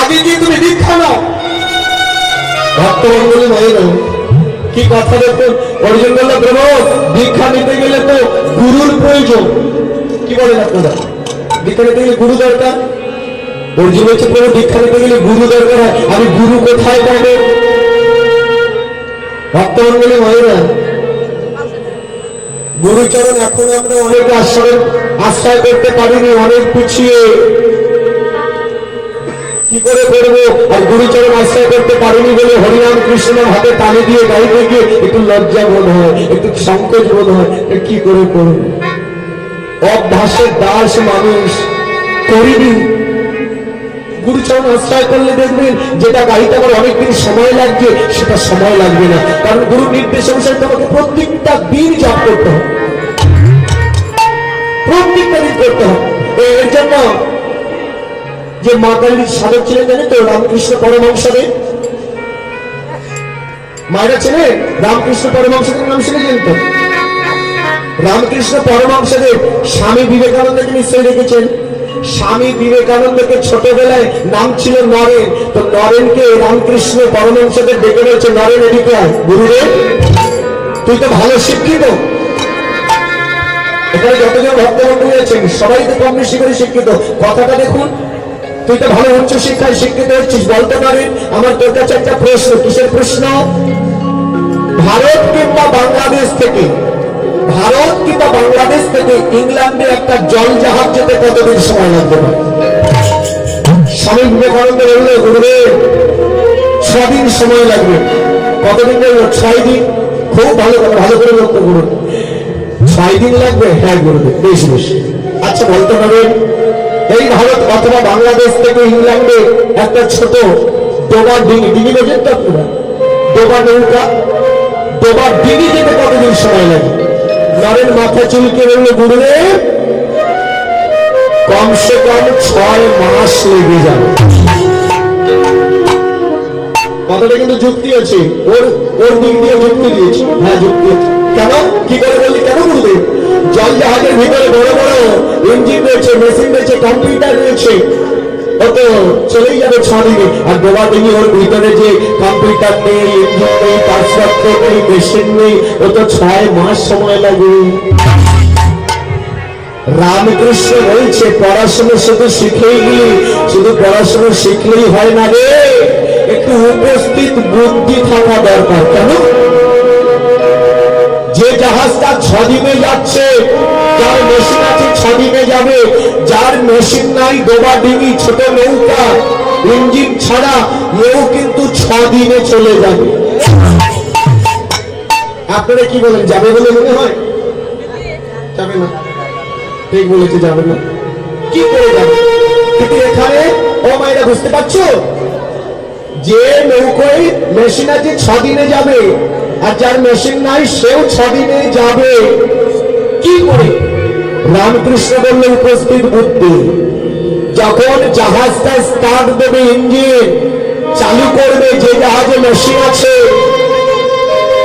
আগে গিয়ে তুমি দীক্ষা নাও? ভক্তমন্ডলী মায়েরা কি কথা দেখুন অর্জুন বলল প্রভু দীক্ষা নিতে গেলে তো গুরুর প্রয়োজন। কি বলেন আপনারা? দীক্ষা নিতে গেলে গুরু দরকার? অর্জুন হচ্ছে প্রভু দীক্ষা নিতে গেলে গুরু দরকার হয়। আমি গুরু কোথায় পাবো? ভক্তমন্ডলী মায়েরা গুরুচরণ এখন আমরা অনেক আশ্রয় আশ্রয় করতে পারিনি, অনেক পিছিয়ে। কি করে করব? গুরুচরণ আশ্রয় করতে পারিনি বলে হরিনাম কৃষ্ণ হাতে তালি দিয়ে গাইতে গিয়ে একটু লজ্জা বোধ হয়, একটু সংকোচ বোধ হয় কি করে করব? অভ্যাসের দাস মানুষ করিনি। গুরুচরণ আশ্রয় করলে দেখবেন যেটা গাড়িতে আমার অনেকদিন সময় লাগবে, সেটা সময় লাগবে না। কারণ গুরু নির্দেশ অনুসারে তোমাকে প্রত্যেকটা দিন জপ করতে হবে। প্রত্যেকটা দিন করতে হবে। এর জন্য যে মা কালীর সাধক ছিলেন জানেন তো রামকৃষ্ণ পরমহংসদেব মায়েরা ছিলেন? রামকৃষ্ণ পরমহংসদেব নাম শুনেছেন তো রামকৃষ্ণ পরমহংসদেব স্বামী বিবেকানন্দকে নিশ্চয়ই দেখেছেন স্বামী বিবেকানন্দকে ছোটবেলায় নাম ছিল নরেন। তো নরেনকে রামকৃষ্ণ পরমহংসদেব ডেকে রয়েছে নরেন এদিকে গুরুদেব তুই তো ভালো শিক্ষিত। এখানে যতজন ভক্তমন্ডলী আছেন, সবাই তো কম বেশি করে শিক্ষিত। কথাটা দেখুন। তুই তো ভালো উচ্চ শিক্ষায় শিক্ষিত হচ্ছিস, বলতে পারেন আমার তোর কাছে একটা প্রশ্ন, কিসের প্রশ্ন? ভারত কিংবা বাংলাদেশ থেকে, ভারত কিংবা বাংলাদেশ থেকে ইংল্যান্ডে একটা জল জাহাজ যেতে কতদিন সময় লাগবে? স্বামী বিবেকানন্দ বললে গুরুদেব, ছদিন সময় লাগবে। কতদিন লাগবে ছয় দিন খুব ভালো ভালো করে লক্ষ্য করুন ছয় দিন লাগবে? হ্যাঁ গুরুদেব, বেশ বেশ। আচ্ছা বলতে পারবেন এই ভারত অথবা বাংলাদেশ থেকে ইংল্যান্ডে একটা ছোট ডোবা ডিঙি ডিঙি বোঝেন তো আপনারা ডোবা নৌকা ডোবা ডিঙি যেতে কতদিন সময় লাগে? নরেন মাথা চুলকে বলল গুরুদেব। কমসে কম ছয় মাস লেগে যাবে। কথাটা কিন্তু যুক্তি আছে। ওর ওর দিক দিয়ে যুক্তি দিয়েছে। হ্যাঁ যুক্তি। কেন? কি করে বললি? কেন বলবে জল জাহাজের ভিতরে বড় বড় ইঞ্জিন রয়েছে মেশিন রয়েছে কম্পিউটার রয়েছে। চলেই যাবে আর ওর ভিতরে যে কম্পিউটার নেই ইঞ্জিন নেই নেই মেশিন নেই, ও তো ছয় মাস সময় লাগে। রামকৃষ্ণ বলছে, পড়াশোনা শুধু শিখেই গেলি শুধু পড়াশোনা শিখলেই হয় না রে। একটু উপস্থিত বুদ্ধি থাকা দরকার, কেন? জাহাজটা ছদিনে যাচ্ছে। যার মেশিন আছে ছদিনে যাবে। যার মেশিন নাই, ডোবা ডিঙি, ছোট নৌকা ইঞ্জিন ছাড়া এও কিন্তু ছদিনে চলে যাবে। আপনারা কি বলেন, যাবে বলে মনে হয়? যাবে না। ঠিক বলেছে, যাবে না। কি করে যাবে? কিন্তু এখানে, ও মায়েরা বুঝতে পারছ? যে নৌকোয় মেশিন আছে, ছদিনে যাবে। আর যার মেশিন নাই, সেও ছদিনে যাবে। কি করে? রামকৃষ্ণ বললে, উপস্থিত বুদ্ধি। যখন জাহাজটা স্টার্ট দেবে ইঞ্জিন চালু করবে যে জাহাজে মেশিন আছে,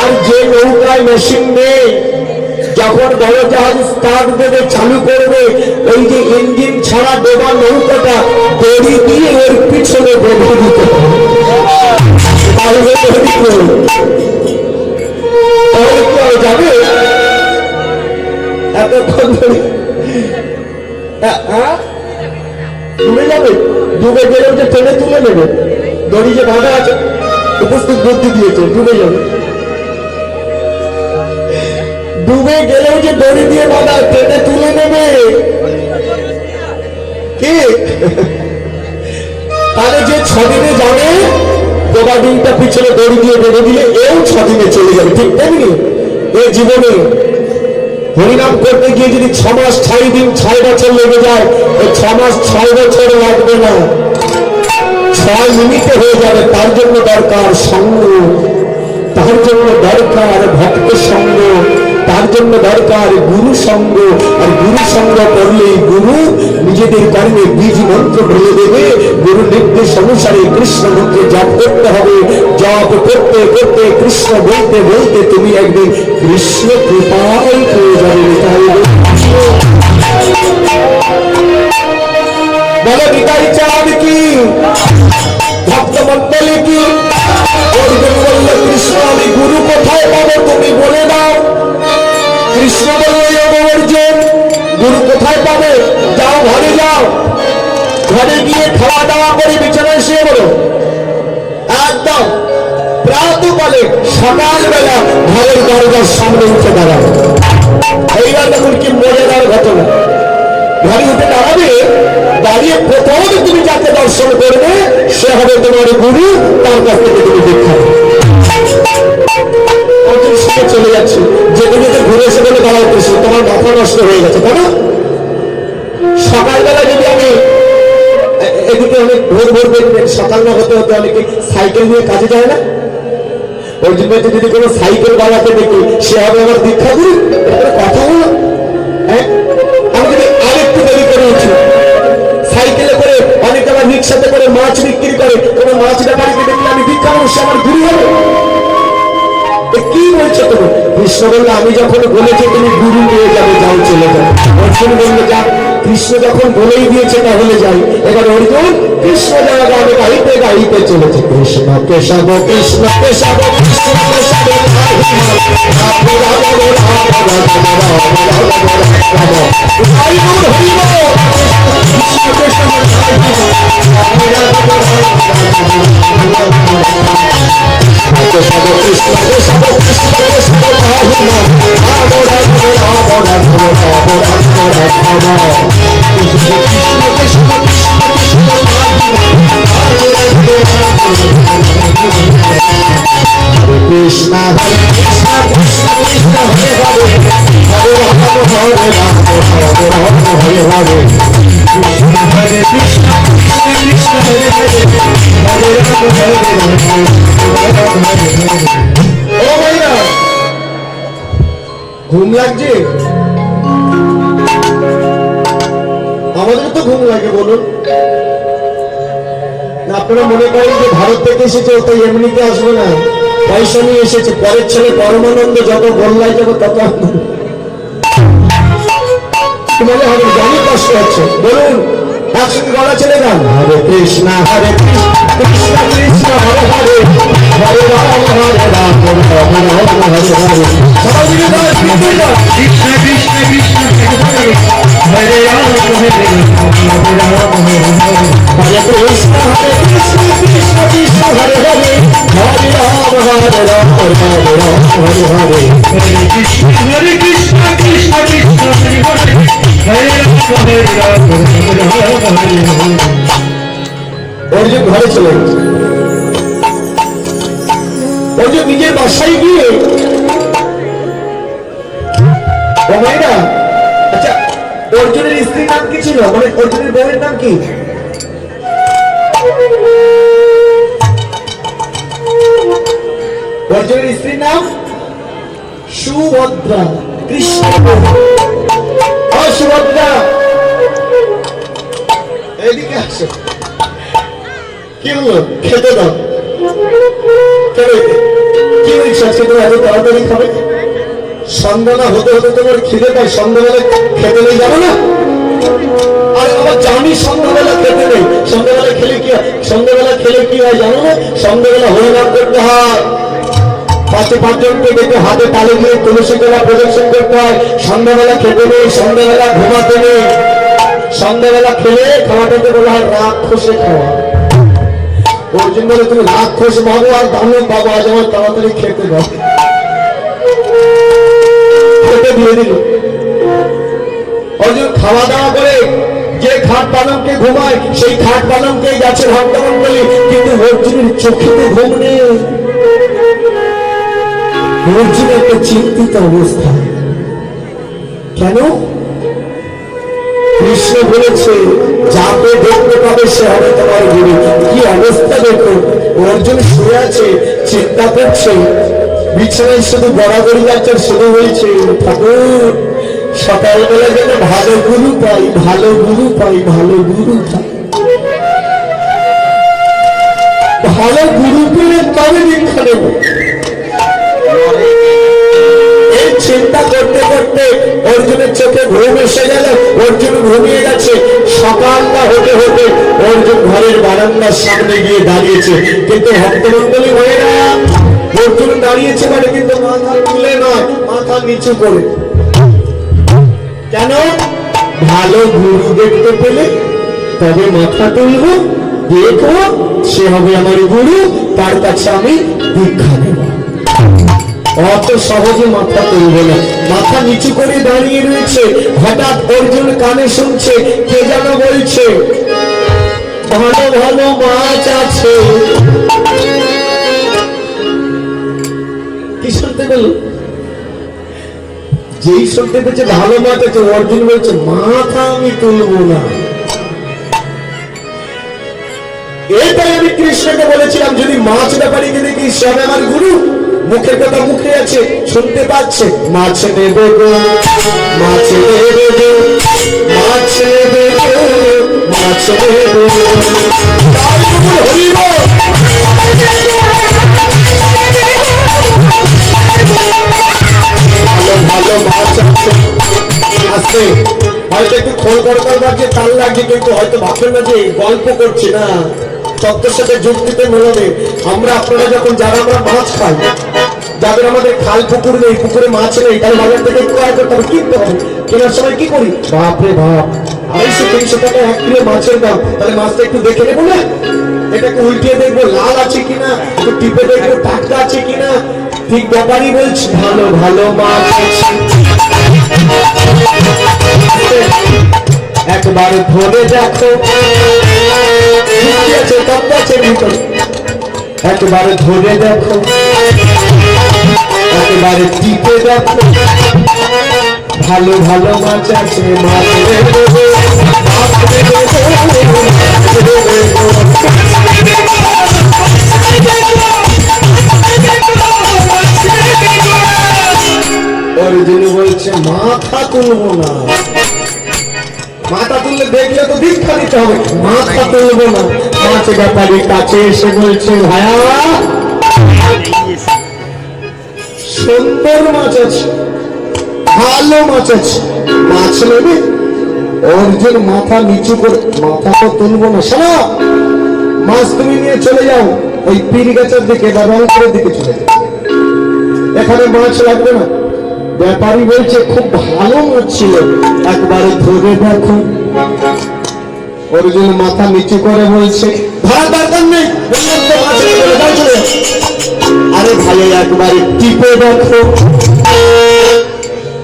আর যে নৌকায় মেশিন নেই, যখন বড় জাহাজ স্টার্ট দেবে, চালু করবে, ওই যে ইঞ্জিন ছাড়া দেওয়া নৌকাটা দড়ি দিয়ে ওর পিছনে বেঁধে দিতে হবে। আ- আ? যাবে। ডুবে গেলেও যে টেনে তুলে নেবে। দড়ি যে বাঁধা আছে, উপস্থিত বুদ্ধি দিয়েছে, ডুবে যাবে। ডুবে গেলেও যে দড়ি দিয়ে বাঁধা, টেনে তুলে নেবে। কি? তাহলে যে ছদিনে যাবে ডিমটা পিছনে দড়ি দিয়ে বেঁধে দিলে, এও ছদিনে চলে যাবে ঠিক তেমনি এ জীবনে হরিনাম করতে গিয়ে যদি ছ মাস, ছয় দিন, ছয় বছর লেগে যায় ওই ছ মাস, ছয় বছর লাগবে না। ছয় মিনিটে হয়ে যাবে, তার জন্য দরকার সঙ্গ। তার জন্য দরকার ভক্তের সঙ্গ। दरकार गुरु संग और गुरु संग कर गुरु निजे कर्मे बीज मंत्र भेजे देवे गुरु निर्देश अनुसारे कृष्ण मंत्र जप करते जप करते करते कृष्ण बोलते तुम्हें कृष्ण कृपाई प्रयोजन की की और गुरु को तुम्हें बोले ना কি কোথায় পাবে? যাও ঘরে যাও। ঘরে গিয়ে খাওয়া দাওয়া করে বিছানায় শুয়ে বলো একদম প্রাতকালে সকালবেলা ঘরের দরজার সামনে উঠে দাঁড়াবে এইবার দেখুন কি মজাদার ঘটনা। ঘরে করবে, সে হবে গুরু, তার কাছ থেকে তুমি চলে যাচ্ছে। যেতে ঘুরে এসে বলে দাঁড়াও কৃষ্ণ তোমার মাথা নষ্ট হয়ে গেছে, তাই না? সকালবেলা যদি আমি এদিকে অনেক ভোর ভোর দেখবেন সকালবেলা হতে হতে অনেকে সাইকেল নিয়ে কাজে যায় না? ওই জন্য যদি কোনো সাইকেল বাড়াতে দেখি, সে হবে আমার দীক্ষা গুরু কৃষ্ণ আমি যখন বলেছি তুমি গুরু নিয়ে যাবে যাও চলে যাও অর্জুন বলল যা কৃষ্ণ যখন বলেই দিয়েছে তাহলে যাই এবার অর্জুন কৃষ্ণ যাওয়া গানে গাইতে গাইতে চলেছে কৃষ্ণ কেশব কৃষ্ণ কেশব কৃষ্ণ কেশব ঘুম লাগছে? আমাদের তো ঘুম লাগে, বলুন। আপনারা মনে করেন যে ভারত থেকে এসেছে তো এমনিতে আসবে না। পয়সা নিয়ে এসেছে, পরের ছেলে পরমানন্দ যত গোল্লায় যাবে তত। মনে হবে, জানি কষ্ট হচ্ছে। বলুন একসঙ্গে গলা চলে গান। হরে কৃষ্ণ হরে কৃষ্ণ কৃষ্ণ কৃষ্ণ, হরে হরে। হরে রাম হরে রাম রাম রাম, হরে হরে হরে হরে হরে কৃষ্ণ হরে কৃষ্ণ কৃষ্ণ কৃষ্ণ হরে হরে হরে হরে রাম রাম হরে হরে অর্জুন ঘরে চলে অর্জুন নিজের বাসায় গিয়ে আচ্ছা অর্জুনের স্ত্রীর নাম কি ছিল মানে অর্জুনের বউয়ের নাম কি অর্জুনের স্ত্রীর নাম? সুভদ্রা, কৃষ্ণ সুভদ্রা। আসো। কি হলো? খেতে দাও। হতে হতে তোমার সন্ধ্যাবেলা খেতে নেই না? আর জানি খেতে নেই। খেলে কি হয়? খেলে কি হয়, জানো না? সন্ধ্যাবেলা হরিনাম করতে হয়। পাঁচে পাঁচজনকে ডেকে হাতে তালে দিয়ে তুলসী তোলা প্রদর্শন করতে হয়। সন্ধ্যাবেলা খেতে নেই, সন্ধ্যাবেলা ঘুমাতে নেই। সন্ধ্যাবেলা খেলে খাওয়াটাকে বলা হয় রাগ খসে খাওয়া। অর্জুন বলে, তুমি রাক্ষস ভাবো আর দানব বাবা, আজ আমার তাড়াতাড়ি খেতে দাও। খেতে দিয়ে দিল। অর্জুন খাওয়া দাওয়া করে যে খাট পালঙ্কে ঘুমায়, সেই খাট পালঙ্কে যাচ্ছে ভক্তমন্ডলী কিন্তু অর্জুনের চোখেতে ঘুম নেই। অর্জুন একটা চিন্তিত অবস্থা। কেন? কৃষ্ণ বলেছে যাকে দেখতে পাবে সে হবে তোমার গুরু। কি অবস্থা দেখো? অর্জুন শুয়ে আছে, চিন্তা করছে। বিছানায় শুধু গড়াগড়ি যাচ্ছে শুরু হয়েছে ঠাকুর, সকালবেলা যেন ভালো গুরু পাই, ভালো গুরু পাই, ভালো গুরু পাই ভালো গুরু পেলে তবে দীক্ষা নেব এই চিন্তা করতে করতে অর্জুনের চোখে ঘুম এসে গেল, অর্জুন ঘুমিয়ে গেছে। সকালটা হতে হতে অর্জুন ঘরের বারান্দার সামনে গিয়ে দাঁড়িয়েছে। কিন্তু ভক্তমন্ডলী হয়ে না। অর্জুন দাঁড়িয়েছে মানে কিন্তু মাথা তুলে নয়, মাথা নিচু করে। কেন? ভালো গুরু দেখতে পেলে তবে মাথা তুলবো দেখো সে হবে আমার গুরু, তার কাছে আমি দীক্ষা নেব। অত সহজে মাথা তুলবে না। মাথা নিচু করে দাঁড়িয়ে রয়েছে। হঠাৎ অর্জুন কানে শুনছে, কে যেন বলছে, ভালো ভালো মাছ আছে। কি শুনতে পেল? যেই শুনতে পেয়েছে ভালো মাছ আছে, অর্জুন বলছে, মাথা আমি তুলবো না। এটাই আমি কৃষ্ণকে বলেছিলাম, যদি মাছ ব্যাপারীকে দেখি সে হবে আমার গুরু। মুখের কথা মুখে আছে, শুনতে পাচ্ছে। মাছ নেবে গো, মাছ নেবে গো, মাছ নেবে হয়তো একটু খোল কড়কর বাজছে তাল লাগছে কিন্তু হয়তো ভাবছেন না যে গল্প করছি না। তত্ত্বের সাথে যুক্তিতে মেলাবে আমরা আপনারা যখন যারা আমরা মাছ খাই, যাদের আমাদের খাল পুকুর নেই, পুকুরে মাছ নেই তাহলে বাজার থেকে ক্রয় করতে হবে, কিনতে হবে। কেনার সময় কি করি? বাপরে বাপ, আড়াইশো, তিনশো টাকা এক কিলো মাছের দাম। তাহলে মাছটা একটু দেখে নেব না? এটাকে উল্টিয়ে দেখব, লাল আছে কিনা? একটু টিপে দেখব, টাটকা আছে কিনা? ঠিক ব্যাপারই বলছি। ভালো ভালো মাছ। একবার ধরে দেখো। একবার ধরে দেখো, একবারে টিপে দেখো, ভালো ভালো মাছ আছে। অর্জুন বলছে, মাথা তুলবো না মাথা তুললে দেখলে তো দীক্ষা নিতে হবে। মাথা তুলবো না। মাছ ব্যাপারী কাছে এসে বলছে, ভাইয়া, সুন্দর মাছ আছে, ভালো মাছ আছে। মাছ নেবে? অর্জুন মাথা নিচু করে, মাথা তো তুলবো না। শোনো, মাছ তুমি নিয়ে চলে যাও। ওই পীর গাছের দিকে বা রংপুরের দিকে চলে যাও। এখানে মাছ লাগবে না। ব্যাপারী বলছে খুব ভালো মাছ ছিল একবারে ধরে দেখো অর্জুন মাথা নিচু করে বলছে। আরে ভাই একবারে টিপে দেখো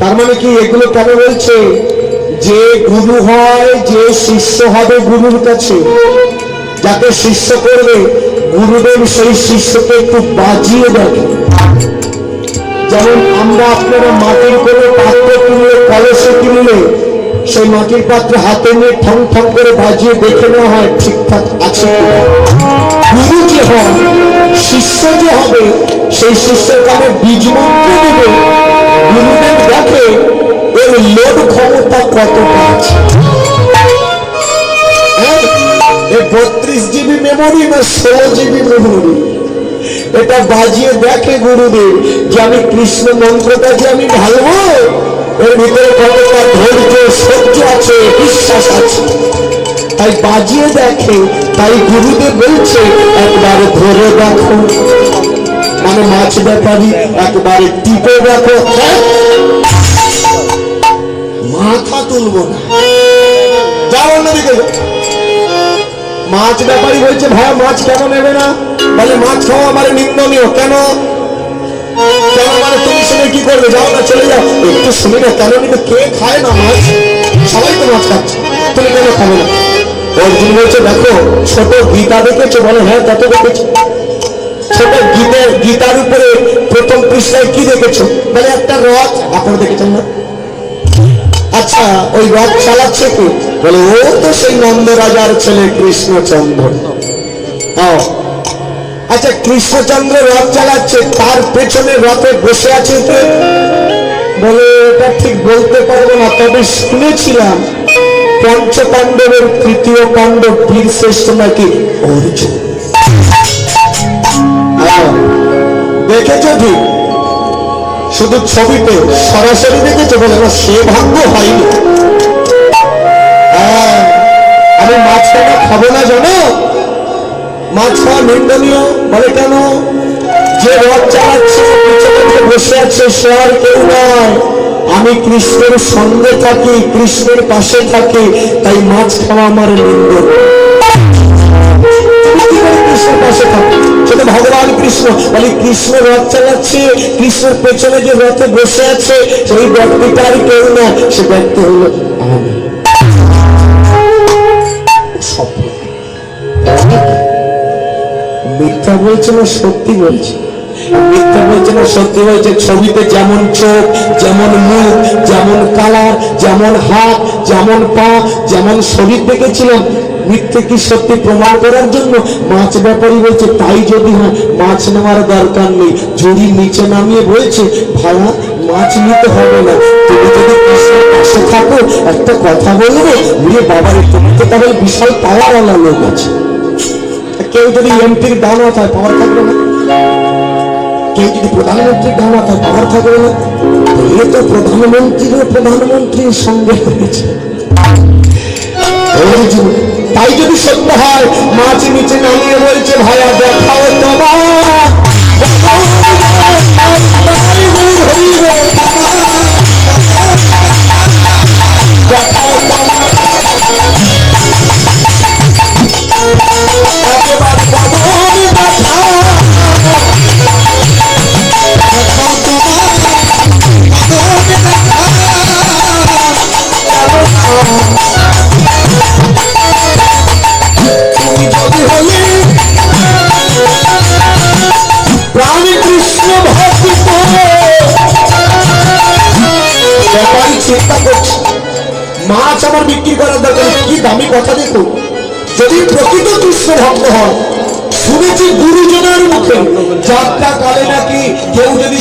তার মানে কি এগুলো কেন বলছে যে গুরু হয় যে শিষ্য হবে গুরুর কাছে যাকে শিষ্য করবে গুরুদেব সেই শিষ্যকে একটু বাজিয়ে দেখে যেমন আমরা আপনারা মাটির কোনো পাত্র কিনলে, কলসে কিনলে, সেই মাটির পাত্র হাতে নিয়ে ঠং ঠং করে বাজিয়ে দেখে নেওয়া হয়, ঠিকঠাক আছে গুরু যে হয় শিষ্য যে হবে, সেই শিষ্যের কানে বীজ মন্ত্র দেবে, গুরুদেব দেখে এর লোড ক্ষমতা কতটা আছে হ্যাঁ? বত্রিশ জিবি মেমোরি না ষোলো জিবি মেমোরি এটা বাজিয়ে দেখে গুরুদেব যে আমি কৃষ্ণ মন্ত্রটা যে আমি ঢালবো, এর ভিতরে কতটা ধৈর্য, সহ্য আছে, বিশ্বাস আছে। তাই বাজিয়ে দেখে, তাই গুরুদেব বলছে, একবার ধরে দেখো। মানে মাছ ব্যাপারী, একবারে টিপে দেখো। হ্যাঁ? মাথা তুলবো না। মাছ ব্যাপারী বলছে, ভাইয়া মাছ কেন নেবে না? বলে মাছ খাওয়া আমার নিন্দনীয় কেন? কেন মানে তুমি শুনে কি করবে? যাও না চলে যাও। একটু শুনি না কেন নিবে কে খায় না মাছ? সবাই তো মাছ খাচ্ছে। তুমি কেন খাবে না? অর্জুন বলছে দেখো ছোট গীতা দেখেছ? বলে হ্যাঁ তত দেখেছ। ছোট গীতের গীতার উপরে প্রথম পৃষ্ঠায় কি দেখেছ? বলে একটা রথ। আপনারা দেখেছেন না? আচ্ছা ওই রথ চালাচ্ছে কে? বলে ও তো সেই নন্দ রাজার ছেলে কৃষ্ণচন্দ্র। ও, আচ্ছা কৃষ্ণচন্দ্র রথ চালাচ্ছে তার পেছনে রথে বসে আছে কে? বলে এটা ঠিক বলতে পারব না তবে শুনেছিলাম পঞ্চ পাণ্ডবের তৃতীয় কাণ্ড বীর শ্রেষ্ঠ নাকি? দেখেছ ঠিক শুধু ছবিতে সরাসরি দেখেছ বলে না সে ভাগ্য হয়নি। হ্যাঁ, আমি মাছটা খাব না জানো? মাছ খাওয়া নিন্দনীয় বলে কেন যে রথ চালাচ্ছে বসে আছে, সে আর কেউ নয়। আমি কৃষ্ণের সঙ্গে থাকি, কৃষ্ণের পাশে থাকি, তাই মাছ খাওয়া আমার নিন্দ কৃষ্ণের পাশে ভগবান কৃষ্ণ, বলি কৃষ্ণ রথ চালাচ্ছে, কৃষ্ণের পেছনে যে রথে বসে আছে, সেই ব্যক্তিটা আর কেউ না সে ব্যক্তি হলো আমি। মিথ্যা বলছে না সত্যি বলছে মিথ্যা বলছে না সত্যি বলছে ছবিতে যেমন চোখ, যেমন মুখ, যেমন কালার, যেমন হাত, যেমন পা, যেমন শরীর দেখেছিলাম, মিথ্যে কি সত্যি প্রমাণ করার জন্য? মাছ ব্যাপারী বলছে, তাই যদি হয়, মাছ নেওয়ার দরকার নেই। ঝুড়ি নিচে নামিয়ে বলছে ভাড়া মাছ নিতে হবে না। তুমি যদি কৃষ্ণের পাশে থাকো, একটা কথা বলব বাবার তুমি তো তাহলে বিশাল পাওয়াওয়ালা লোক আছে। কেউ যদি এমপির ডানা হয় পাওয়ার থাকবে না। কেউ যদি প্রধানমন্ত্রীর ডানা হয় পাওয়ার থাকবে না। এ তো প্রধানমন্ত্রীরও প্রধানমন্ত্রীর সঙ্গে হয়েছে তাই যদি সত্য হয় মাছ নিচে নামিয়ে বলছে, ভাইয়া, দেখাও তোমার। আমার বিক্রি করার দরকার কি দামি কথা দেখো। যদি প্রকৃত কৃষ্ণ ভক্ত হয়, শুনেছি গুরুজনের মুখে, যাত্রা কালে নাকি কেউ যদি